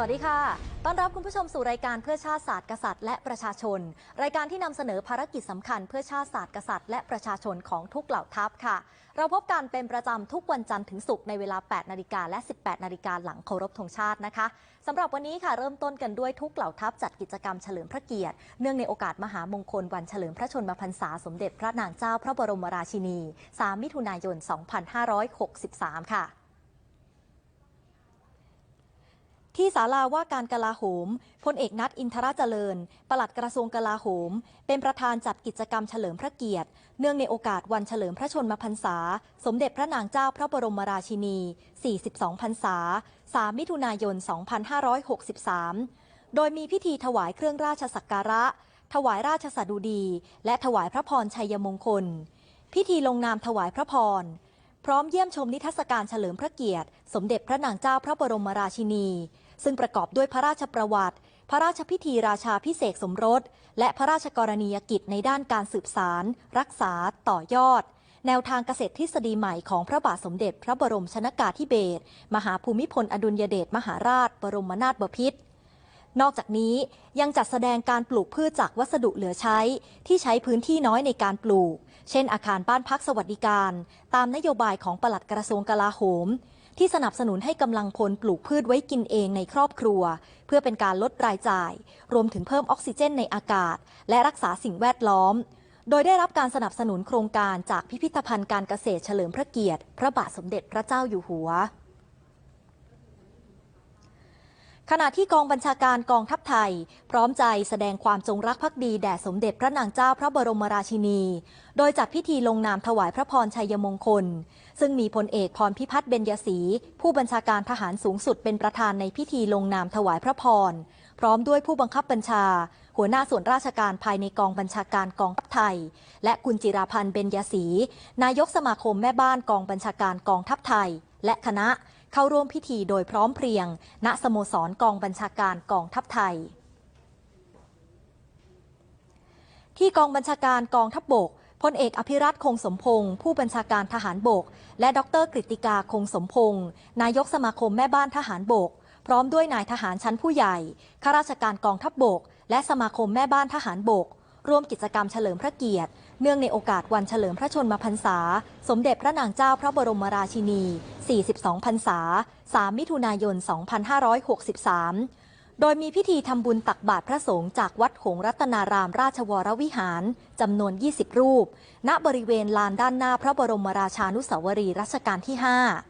วัสดีค่ะ ต้อนรับคุณผู้ชมสู่รายการเพื่อชาติศาสตร์กษัตริย์และประชาชน รายการที่นำเสนอภารกิจสำคัญเพื่อชาติศาสตร์กษัตริย์และประชาชนของทุกเหล่าทัพค่ะ เราพบกันเป็นประจำทุกวันจันทร์ถึงศุกร์ในเวลา 8 นาฬิกาและ 18 นาฬิกาหลังเคารพธงชาตินะคะสำหรับวันนี้ค่ะเริ่มต้นกันด้วยทุกเหล่าทัพจัดกิจกรรมเฉลิมพระเกียรติ เนื่องในโอกาสมหามงคลวันเฉลิมพระชนมพรรษาสมเด็จพระนางเจ้าพระบรมราชินี 3 มิถุนายน 2563 ค่ะ ที่ศาลาว่าการกลาโหมพลเอกนัทอินทราเจริญ ปลัดกระทรวงกลาโหม เป็นประธานจัดกิจกรรมเฉลิมพระเกียรติ เนื่องในโอกาสวันเฉลิมพระชนมพรรษา สมเด็จพระนางเจ้าพระบรมราชินี 42 พรรษา 3 มิถุนายน 2563 โดยมีพิธีถวายเครื่องราชสักการะ ถวายราชสดุดี และถวายพระพรชัยมงคล พิธีลงนามถวายพระพร พร้อมเยี่ยมชมนิทรรศการเฉลิมพระเกียรติ สมเด็จพระนางเจ้าพระบรมราชินี ซึ่งประกอบด้วยพระราชประวัติ พระราชพิธีราชาพิเศษสมรส และพระราชกรณียกิจในด้านการสืบสาร รักษา ต่อยอด แนวทางเกษตรทฤษฎีใหม่ของพระบาทสมเด็จพระบรมชนากาธิเบศรมหาภูมิพลอดุลยเดชมหาราช บรมนาถบพิตรนอกจากนี้ยังจัดแสดงการปลูกพืชจากวัสดุเหลือใช้ ที่ใช้พื้นที่น้อยในการปลูก เช่น อาคารบ้านพักสวัสดิการ ตามนโยบายของปลัดกระทรวงกลาโหม ที่สนับสนุนให้กำลังพลปลูกพืชไว้กินเองในครอบครัว เพื่อเป็นการลดรายจ่าย รวมถึงเพิ่มออกซิเจนในอากาศ และรักษาสิ่งแวดล้อม โดยได้รับการสนับสนุนโครงการจากพิพิธภัณฑ์การเกษตรเฉลิมพระเกียรติ พระบาทสมเด็จพระเจ้าอยู่หัว ขณะที่กองบัญชาการกองทัพไทย พร้อมใจแสดงความจงรักภักดีแด่สมเด็จพระนางเจ้าพระบรมราชินี โดยจัดพิธีลงนามถวายพระพรชัยมงคล ซึ่งมีพลเอกพรพิพัฒน์เบญยศรีผู้บัญชาการทหารสูงสุดเป็นประธานในพิธีลงนามถวายพระพร พร้อมด้วยผู้บังคับบัญชา หัวหน้าส่วนราชการภายในกองบัญชาการกองทัพไทย และคุณจิราพันธ์เบญยศรีนายกสมาคมแม่บ้านกองบัญชาการกองทัพไทย และคณะ เข้าร่วมพิธีโดยพร้อมเพรียง ณสโมสรกองบัญชาการกองทัพไทย ที่กองบัญชาการกองทัพบกพลเอกอภิรัตคงสมพงศ์ผู้บัญชาการทหารบก และดรกฤติกาคงสมพงศ์นายกสมาคมแม่บ้านทหารบก พร้อมด้วยนายทหารชั้นผู้ใหญ่ข้าราชการกองทัพบกและสมาคมแม่บ้านทหารบก ร่วมกิจกรรมเฉลิมพระเกียรติ เนื่องในโอกาสวันเฉลิมพระชนมพรรษา สมเด็จพระนางเจ้าพระบรมราชินี 42 พรรษา 3 มิถุนายน 2563 โดยมีพิธีทำบุญตักบาตรพระสงฆ์จากวัดหงรัตนารามราชวรวิหารจำนวน 20 รูป ณ บริเวณลานด้านหน้าพระบรมราชานุสาวรีย์รัชกาลที่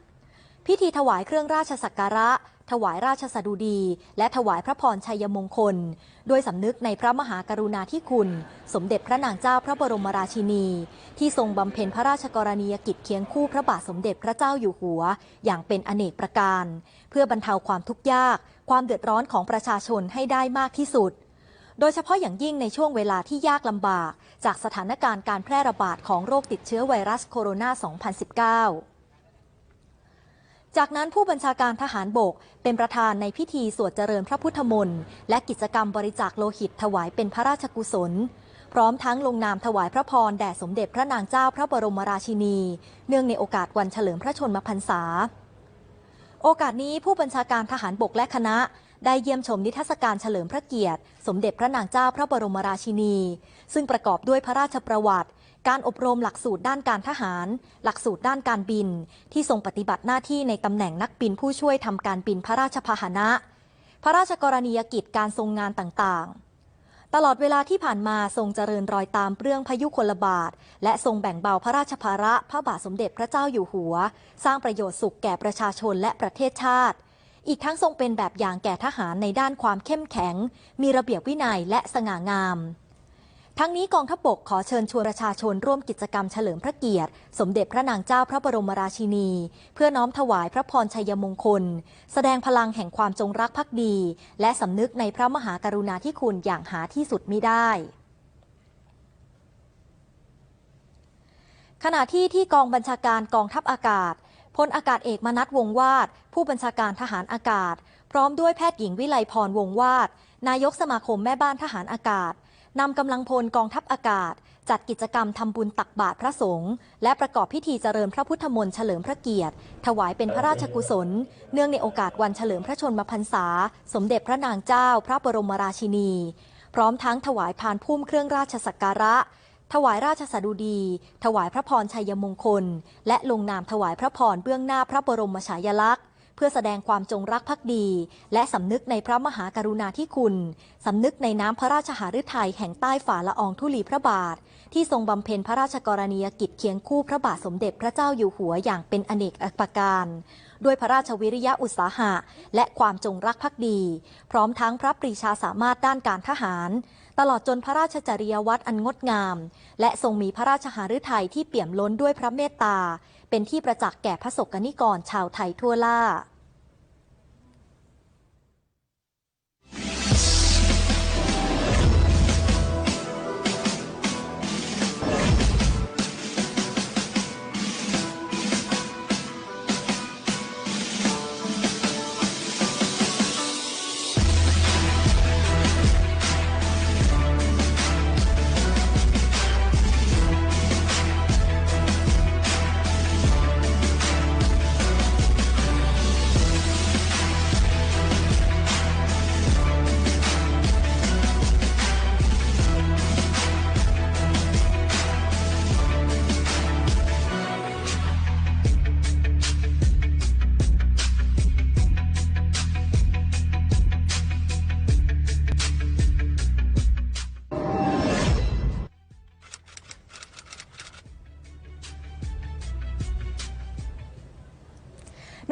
5 พิธีถวายเครื่องราชสักการะ ถวายราชสดุดี และถวายพระพรชัยมงคลโดยสำนึกในพระมหากรุณาธิคุณ สมเด็จพระนางเจ้าพระบรมราชินี ที่ทรงบำเพ็ญพระราชกรณียกิจเคียงคู่พระบาทสมเด็จพระเจ้าอยู่หัว อย่างเป็นอเนกประการ เพื่อบรรเทาความทุกข์ยาก ความเดือดร้อนของประชาชนให้ได้มากที่สุดโดยเฉพาะอย่างยิ่งในช่วงเวลาที่ยากลำบาก จากสถานการณ์การแพร่ระบาดของโรคติดเชื้อไวรัสโคโรนา 2019 จากนั้นผู้บัญชาการทหารบก เป็นประธานในพิธีสวดเจริญพระพุทธมนต์และกิจกรรมบริจาคโลหิตถวายเป็นพระราชกุศล พร้อมทั้งลงนามถวายพระพรแด่สมเด็จพระนางเจ้าพระบรมราชินี เนื่องในโอกาสวันเฉลิมพระชนมพรรษา โอกาสนี้ผู้บัญชาการทหารบกและคณะได้เยี่ยมชมนิทรรศการเฉลิมพระเกียรติ สมเด็จพระนางเจ้าพระบรมราชินี ซึ่งประกอบด้วยพระราชประวัติ การอบรมหลักสูตรด้านการทหาร หลักสูตรด้านการบิน ที่ทรงปฏิบัติหน้าที่ในตำแหน่งนักบินผู้ช่วยทำการบินพระราชพาหนะ พระราชกรณียกิจการทรงงานต่างๆ ตลอดเวลาที่ผ่านมาทรงเจริญรอยตามเรื่องพยุคลบาท และทรงแบ่งเบาพระราชภาระพระบาทสมเด็จพระเจ้าอยู่หัว สร้างประโยชน์สุขแก่ประชาชนและประเทศชาติอีกทั้งทรงเป็นแบบอย่างแก่ทหารในด้านความเข้มแข็ง มีระเบียบวินัยและสง่างาม ทั้งนี้กองทัพบกขอเชิญชวนประชาชนร่วมกิจกรรมเฉลิมพระเกียรติ สมเด็จพระนางเจ้าพระบรมราชินี เพื่อน้อมถวายพระพรชัยมงคล แสดงพลังแห่งความจงรักภักดี และสำนึกในพระมหากรุณาธิคุณอย่างหาที่สุดมิได้ขณะที่ที่กองบัญชาการกองทัพอากาศพลอากาศเอกมนัสวงวาด ผู้บัญชาการทหารอากาศ พร้อมด้วยแพทย์หญิงวิไลพรวงวาด นายกสมาคมแม่บ้านทหารอากาศ นำกำลังพลกองทัพอากาศ จัดกิจกรรมทำบุญตักบาตรพระสงฆ์และประกอบพิธีเจริญพระพุทธมนต์เฉลิมพระเกียรติ ถวายเป็นพระราชกุศล เนื่องในโอกาสวันเฉลิมพระชนมพรรษา สมเด็จพระนางเจ้า พระบรมราชินี พร้อมทั้งถวายพานพุ่มเครื่องราชสักการะถวายราชสดุดี ถวายพระพรชัยมงคล และลงนามถวายพระพรเบื้องหน้าพระบรมฉายาลักษณ์ พื่อแสดงความจงรักภักดี และสำนึกในพระมหากรุณาธิคุณสำนึกในน้ำพระราชหฤทัยแห่งใต้ฝ่าละอองธุลีพระบาท ที่ทรงบำเพ็ญพระราชกรณียกิจเคียงคู่พระบาทสมเด็จพระเจ้าอยู่หัวอย่างเป็นอเนกประการด้วยพระราชวิริยะอุตสาหะ และความจงรักภักดี พร้อมทั้งพระปรีชาสามารถด้านการทหาร ตลอดจนพระราชจริยวัตรอันงดงาม และทรงมีพระราชหฤทัยที่เปี่ยมล้นด้วยพระเมตตา เป็นที่ประจักษ์แก่พระสกนิกรชาวไทยทั่วล่า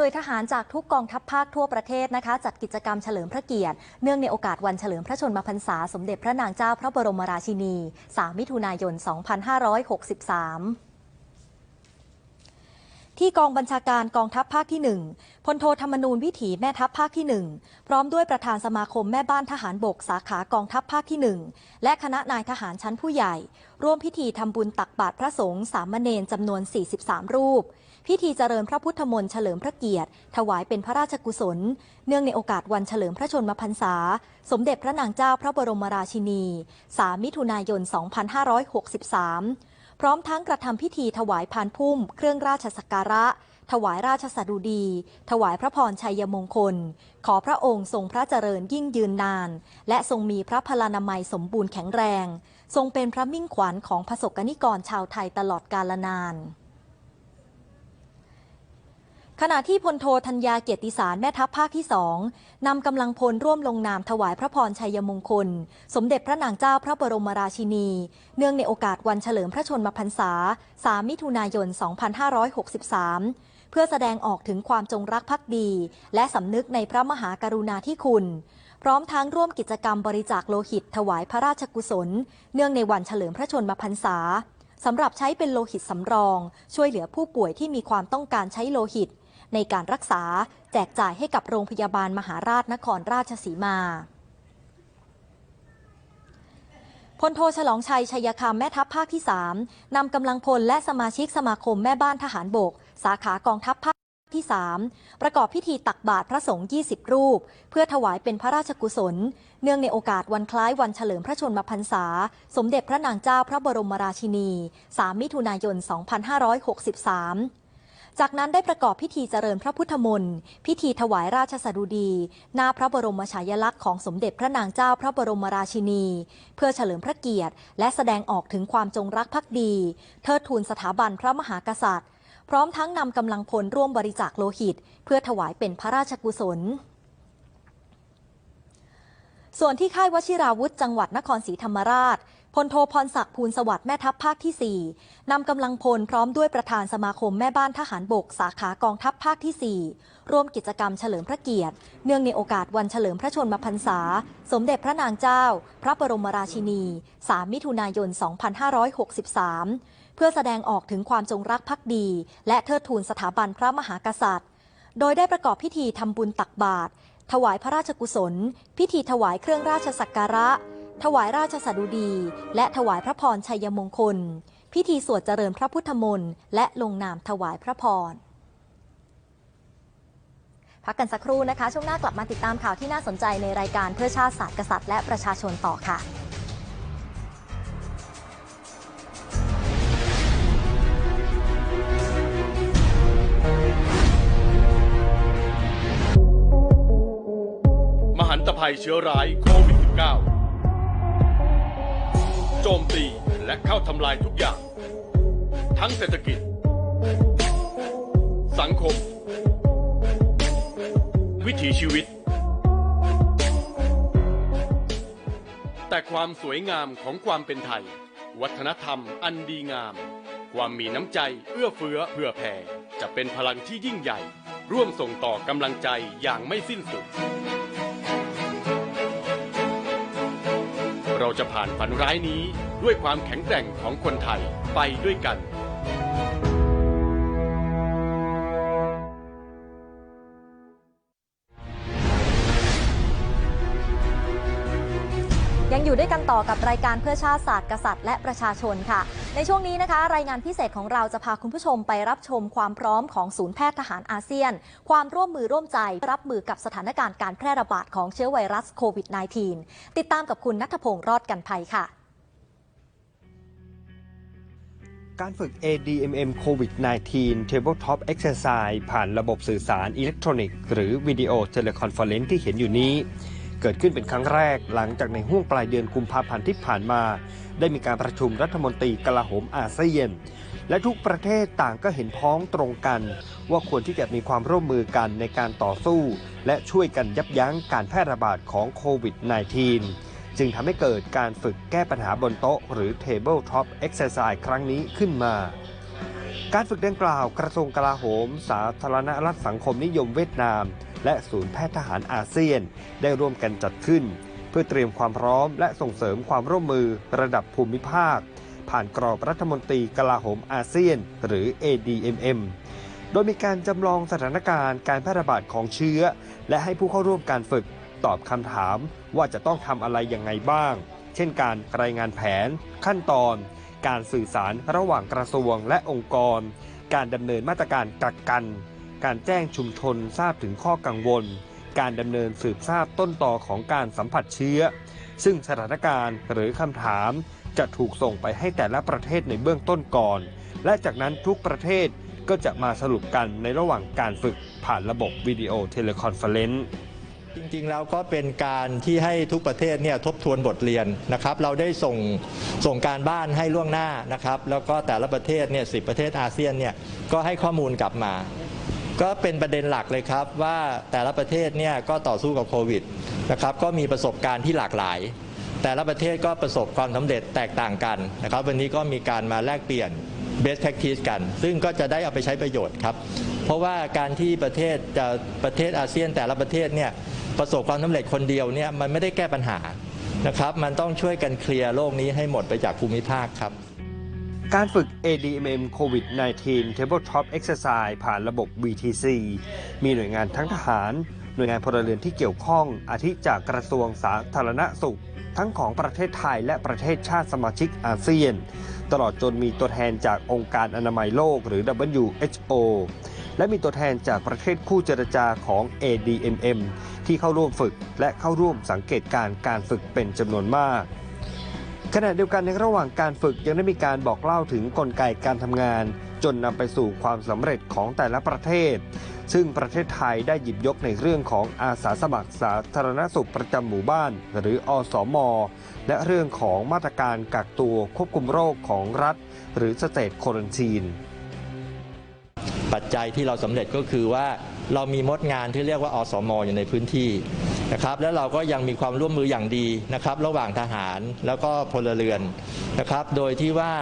ยทหารจากทุกกองทัพภาคทั่วประเทศนะคะ จัดกิจกรรมเฉลิมพระเกียรติ เนื่องในโอกาสวันเฉลิมพระชนมพรรษา สมเด็จพระนางเจ้าพระบรมราชินี 3 มิถุนายน 2563ที่กองบัญชาการกองทัพภาคที่ 1พลโทธรรมนูญวิถีแม่ทัพภาคที่ 1 พร้อมด้วยประธานสมาคมแม่บ้านทหารบกสาขากองทัพภาคที่ 1 และคณะนายทหารชั้นผู้ใหญ่ ร่วมพิธีทำบุญตักบาตรพระสงฆ์สามเณรจำนวน 43 รูป พิธีเจริญพระพุทธมนต์เฉลิมพระเกียรติ ถวายเป็นพระราชกุศล เนื่องในโอกาสวันเฉลิมพระชนมพรรษา สมเด็จพระนางเจ้าพระบรมราชินี 3 มิถุนายน 2563 พร้อมทั้งกระทำพิธีถวายพานพุ่ม เครื่องราชสักการะ ถวายราชสดุดี ถวายพระพรชัยมงคล ขอพระองค์ทรงพระเจริญยิ่งยืนนาน และทรงมีพระพลานามัยสมบูรณ์แข็งแรง ทรงเป็นพระมิ่งขวัญของพระสกนิกรชาวไทยตลอดกาลนาน ขณะที่พลโทธัญญาเกียรติสารแม่ทัพภาคที่สองนำกำลังพลร่วมลงนามถวายพระพรชัยมงคล สมเด็จพระนางเจ้าพระบรมราชินี เนื่องในโอกาสวันเฉลิมพระชนมพรรษา 3 มิถุนายน 2563 เพื่อแสดงออกถึงความจงรักภักดี และสำนึกในพระมหากรุณาธิคุณ พร้อมทั้งร่วมกิจกรรมบริจาคโลหิตถวายพระราชกุศล เนื่องในวันเฉลิมพระชนมพรรษาสำหรับใช้เป็นโลหิตสำรอง ช่วยเหลือผู้ป่วยที่มีความต้องการใช้โลหิต ในการรักษาแจกจ่ายให้กับโรงพยาบาลมหาราชนครราชสีมาพลโทฉลองชัยชัยคำแม่ทัพภาคที่ 3 นำกำลังพลและสมาชิกสมาคมแม่บ้านทหารบก สาขากองทัพภาคที่ 3 ประกอบพิธีตักบาตรพระสงฆ์ 20 รูป เพื่อถวายเป็นพระราชกุศล เนื่องในโอกาสวันคล้ายวันเฉลิมพระชนมพรรษา สมเด็จพระนางเจ้าพระบรมราชินี 3 มิถุนายน 2563 จากนั้นได้ประกอบพิธีเจริญพระพุทธมนต์ พิธีถวายราชสดุดี หน้าพระบรมฉายาลักษณ์ของสมเด็จพระนางเจ้าพระบรมราชินี เพื่อเฉลิมพระเกียรติ และแสดงออกถึงความจงรักภักดี เทิดทูนสถาบันพระมหากษัตริย์ พร้อมทั้งนำกำลังพลร่วมบริจาคโลหิต เพื่อถวายเป็นพระราชกุศล ส่วนที่ค่ายวชิราวุธจังหวัดนครศรีธรรมราชพลโทพรศักดิ์ภูลสวัสดิ์แม่ทัพภาคที่ 4นำกำลังพลพร้อมด้วยประธานสมาคมแม่บ้านทหารบก สาขากองทัพภาคที่ 4 ร่วมกิจกรรมเฉลิมพระเกียรติ เนื่องในโอกาสวันเฉลิมพระชนมพรรษา สมเด็จพระนางเจ้า พระบรมราชินี 3 มิถุนายน 2563 เพื่อแสดงออกถึงความจงรักภักดี และเทิดทูนสถาบันพระมหากษัตริย์ โดยได้ประกอบพิธีทำบุญตักบาตร ถวายพระราชกุศล พิธีถวายเครื่องราชสักการะ ถวายราชสดุดี และถวายพระพรชัยมงคล พิธีสวดเจริญพระพุทธมนต์และลงนามถวายพระพรพักกันสักครู่นะคะ ช่วงหน้ากลับมาติดตามข่าวที่น่าสนใจในรายการเพื่อชาติศาสตร์กษัตริย์และประชาชนต่อค่ะ ตภัยเชื้อร้ายโควิด -19 โจมตีและเข้าทำลายทุกอย่าง ทั้งเศรษฐกิจ สังคม วิถีชีวิต แต่ความสวยงามของความเป็นไทย วัฒนธรรมอันดีงาม ความมีน้ำใจเอื้อเฟื้อเผื่อแผ่จะเป็นพลังที่ยิ่งใหญ่ ร่วมส่งต่อกำลังใจอย่างไม่สิ้นสุด เราจะผ่านฝันร้ายนี้ด้วยความแข็งแกร่งของคนไทยไปด้วยกัน อยู่ด้วยกันต่อกับรายการเพื่อชาติศาสตร์กษัตริย์และประชาชนค่ะ ในช่วงนี้นะคะ รายงานพิเศษของเราจะพาคุณผู้ชมไปรับชมความพร้อมของศูนย์แพทย์ทหารอาเซียน ความร่วมมือร่วมใจรับมือกับสถานการณ์การแพร่ระบาดของเชื้อไวรัสโควิด -19 ติดตามกับคุณนัทพงศ์รอดกันภัยค่ะ การฝึก ADMM COVID-19 Tabletop Exercise ผ่านระบบสื่อสารอิเล็กทรอนิกส์หรือวิดีโอเทเลคอนเฟอเรนซ์ที่เห็นอยู่นี้ เกิดขึ้นเป็นครั้งแรกหลังจากในห้วงปลายเดือนกุมภาพันธ์ที่ผ่านมา ได้มีการประชุมรัฐมนตรีกลาโหมอาเซียน และทุกประเทศต่างก็เห็นพ้องตรงกัน ว่าควรที่จะมีความร่วมมือกันในการต่อสู้ และช่วยกันยับยั้งการแพร่ระบาดของโควิด -19 จึงทำให้เกิดการฝึกแก้ปัญหาบนโต๊ะ หรือ Table Top Exercise ครั้งนี้ขึ้นมา การฝึกดังกล่าวกระทรวงกลาโหม สาธารณรัฐสังคมนิยมเวียดนาม และศูนย์แพทย์ทหารอาเซียน ได้ร่วมกันจัดขึ้น เพื่อเตรียมความพร้อม และส่งเสริมความร่วมมือระดับภูมิภาค ผ่านกรอบรัฐมนตรีกลาโหมอาเซียน หรือ ADMM โดยมีการจำลองสถานการณ์การแพร่ระบาดของเชื้อ และให้ผู้เข้าร่วมการฝึกตอบคำถามว่าจะต้องทำอะไรยังไงบ้าง เช่นการรายงานแผน ขั้นตอน การสื่อสารระหว่างกระทรวงและองค์กร การดำเนินมาตรการกักกัน การแจ้งชุมชนทราบถึงข้อกังวล การดำเนินสืบทราบต้นต่อของการสัมผัสเชื้อ ซึ่งสถานการณ์หรือคำถาม จะถูกส่งไปให้แต่ละประเทศในเบื้องต้นก่อน และจากนั้นทุกประเทศก็จะมาสรุปกันในระหว่างการฝึกผ่านระบบวิดีโอเทเลคอนเฟอเรนซ์ จริงๆแล้วก็เป็นการที่ให้ทุกประเทศเนี่ยทบทวนบทเรียนนะครับ เราได้ส่งส่งการบ้านให้ล่วงหน้านะครับ แล้วก็แต่ละประเทศเนี่ยสิประเทศอาเซียนเนี่ยก็ให้ข้อมูลกลับมา ก็เป็นประเด็นหลักเลยครับว่าแต่ละประเทศเนี่ยก็ต่อสู้กับโควิดนะครับ ก็มีประสบการณ์ที่หลากหลาย แต่ละประเทศก็ประสบความสำเร็จแตกต่างกันนะครับ วันนี้ก็มีการมาแลกเปลี่ยน best practice กัน ซึ่งก็จะได้เอาไปใช้ประโยชน์ครับ เพราะว่าการที่ประเทศจะประเทศอาเซียนแต่ละประเทศเนี่ย ประสบความสำเร็จคนเดียวเนี่ยมันไม่ได้แก้ปัญหานะครับ มันต้องช่วยกันเคลียร์โลกนี้ให้หมดไปจากภูมิภาคครับ การฝึก ADMM COVID-19 Tabletop Exercise ผ่านระบบ VTC มีหน่วยงานทั้งทหาร หน่วยงานพลเรือนที่เกี่ยวข้อง อาทิจากกระทรวงสาธารณสุข ทั้งของประเทศไทยและประเทศชาติสมาชิกอาเซียน ตลอดจนมีตัวแทนจากองค์การอนามัยโลกหรือ WHO และมีตัวแทนจากประเทศคู่เจรจาของ ADMM ที่เข้าร่วมฝึกและเข้าร่วมสังเกตการณ์การฝึกเป็นจำนวนมากขณะเดียวกันในระหว่างการฝึกยังได้มีการบอกเล่าถึงกลไกการทำงาน จนนำไปสู่ความสำเร็จของแต่ละประเทศ ซึ่งประเทศไทยได้หยิบยกในเรื่องของอาสาสมัครสาธารณสุขประจำหมู่บ้าน หรืออสมและเรื่องของมาตรการกักตัวควบคุมโรคของรัฐ หรือสเตทโควิดทีน ปัจจัยที่เราสำเร็จก็คือว่าเรามีมดงานที่เรียกว่าอสมอยู่ในพื้นที่นะครับแล้วเราก็ยังมีความร่วมมืออย่างดีนะครับ ระหว่างทหารแล้วก็พลเรือนนะครับ โดยที่ว่า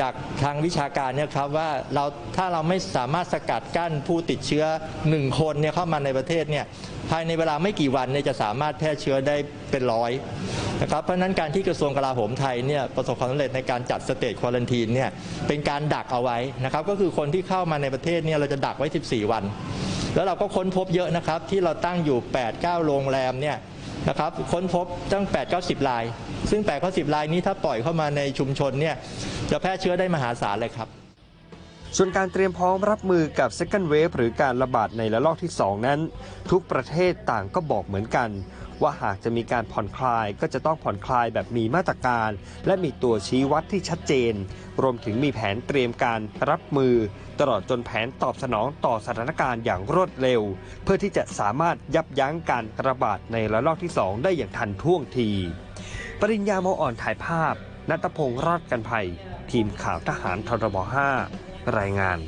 จากทางวิชาการเนี่ยครับว่าเราถ้าเราไม่สามารถสกัดกั้นผู้ติดเชื้อหนึ่งคนเนี่ยเข้ามาในประเทศเนี่ยภายในเวลาไม่กี่วันเนี่ยจะสามารถแพร่เชื้อได้เป็นร้อยนะครับเพราะฉะนั้นการที่กระทรวงกลาโหมไทยเนี่ยประสบความสำเร็จในการจัดสเตจควอลันทีนเนี่ยเป็นการดักเอาไว้นะครับก็คือคนที่เข้ามาในประเทศเนี่ยเราจะดักไว้ 14 วัน แล้วเราก็ค้นพบเยอะนะครับที่เราตั้งอยู่ 8-9 โรงแรมเนี่ยนะครับค้นพบตั้ง 8-90 ราย ซึ่ง8-90รายนี้ถ้าปล่อยเข้ามาในชุมชนเนี่ยจะแพร่เชื้อได้มหาศาลเลยครับ ส่วนการเตรียมพร้อมรับมือกับ Second Wave หรือการระบาดในระลอกที่ 2 นั้น ทุกประเทศต่างก็บอกเหมือนกัน ว่าหากจะมีการผ่อนคลายก็จะต้องผ่อนคลายแบบมีมาตรการ และมีตัวชี้วัดที่ชัดเจน รวมถึงมีแผนเตรียมการรับมือตตลอดจนแผนตอบสนองต่อสถานการณ์อย่างรวดเร็ว เพื่อที่จะสามารถยับยั้งการระบาดในระลอกที่ 2 ได้อย่างทันท่วงที ปริญญาโมอ่อนถ่ายภาพ นัตพงษ์รอดกันภัย ทีมข่าวทหารทรบ5รายงาน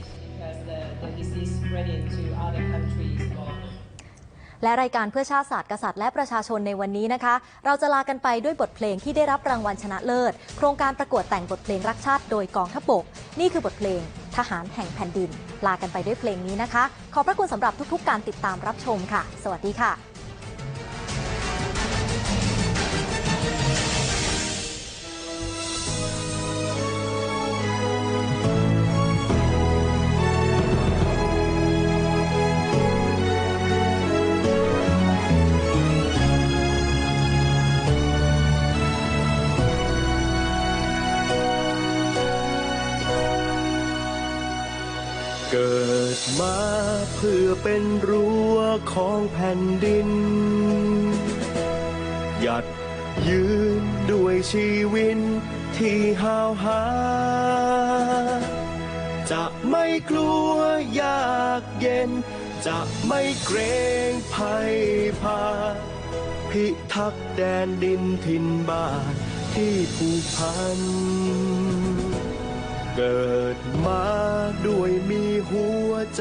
และรายการเพื่อชาติศาสตร์กษัตริย์และประชาชนในวันนี้นะคะ เราจะลากันไปด้วยบทเพลงที่ได้รับรางวัลชนะเลิศ โครงการประกวดแต่งบทเพลงรักชาติโดยกองทัพบก นี่คือบทเพลงทหารแห่งแผ่นดิน ลากันไปด้วยเพลงนี้นะคะ ขอบพระคุณสำหรับทุกๆ การติดตามรับชมค่ะ สวัสดีค่ะ กิดมาเพื่อเป็นรั้วของแผ่นดิน หยัดยืนด้วยชีวิตที่หาวหา จะไม่กลัวยากเย็น จะไม่เกรงภัยพา พิทักษ์แดนดินถิ่นบ้านที่ผูกพัน เกิดมาด้วยมีหัวใจ